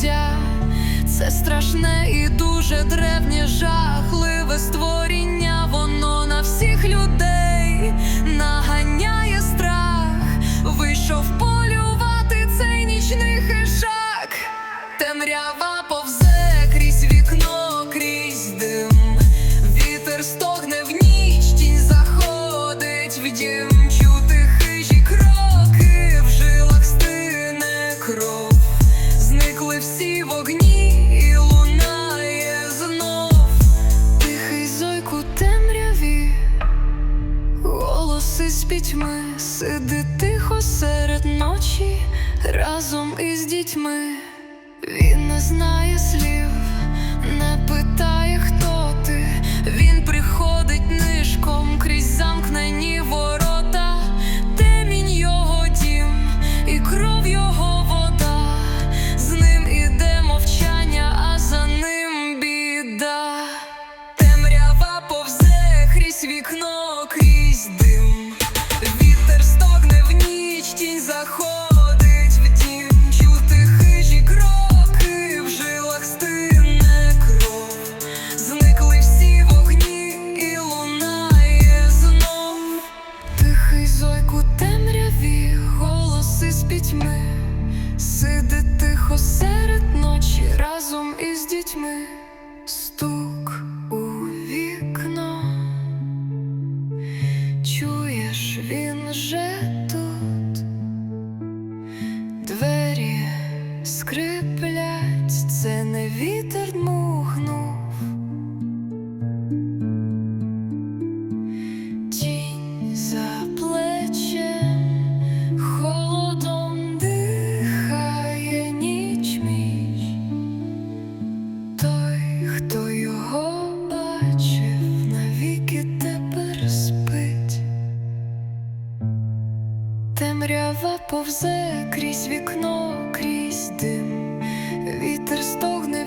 життя. Це страшне і дуже древнє, жахливе створіння. Воно на всіх людей наганяє страх. Вийшов полювати цей нічний хижак. Темрява пітьми, сиди тихо серед ночі разом із дітьми. Він не знає слів, не питає, хто ти. Разом із дітьми. Стук у вікно. Чуєш, він же тут. Двері скриплять, це не вітер дмухнув. Темрява повзе крізь вікно, крізь дим. Вітер стогне